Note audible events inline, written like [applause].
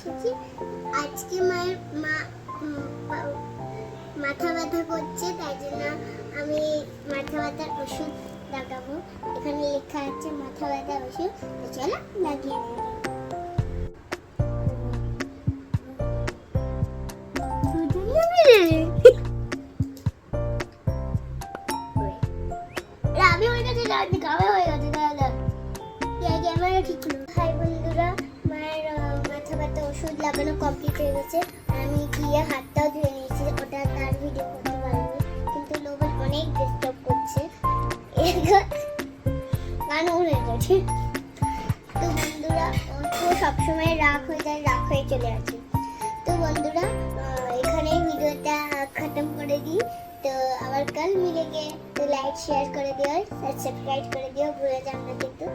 এসেছি। আজকে মায়ের মা মাথা ব্যথা করছে তাই জন্য আমি মাথা ব্যথার ওষুধ লাগাবো। এখানে লেখা আছে মাথা ব্যথার ওষুধ। চলো লাগিয়ে আমি [laughs] হয়ে গেছে আমি কামে হয়ে গেছে দাদা। ঠিক হলো হাই বন্ধুরা ওষুধ লাগানো কমপ্লিট হয়ে গেছে। আমি গিয়ে হাতটাও ধুয়ে নিয়েছি, ওটা তার ভিডিও করতে পারিনি কিন্তু লোবান অনেক ডিস্টার্ব করছে। গান হয়ে গেছে। তো বন্ধুরা, ও সবসময় রাগ হয়ে যায়, রাগ হয়ে চলে আসে। তো বন্ধুরা এখানে ভিডিওটা খতম করে দিই। তো আবার কাল মিলেগে তো লাইক শেয়ার করে দিও সাবস্ক্রাইব করে দিও, ভুলে যাও না কিন্তু।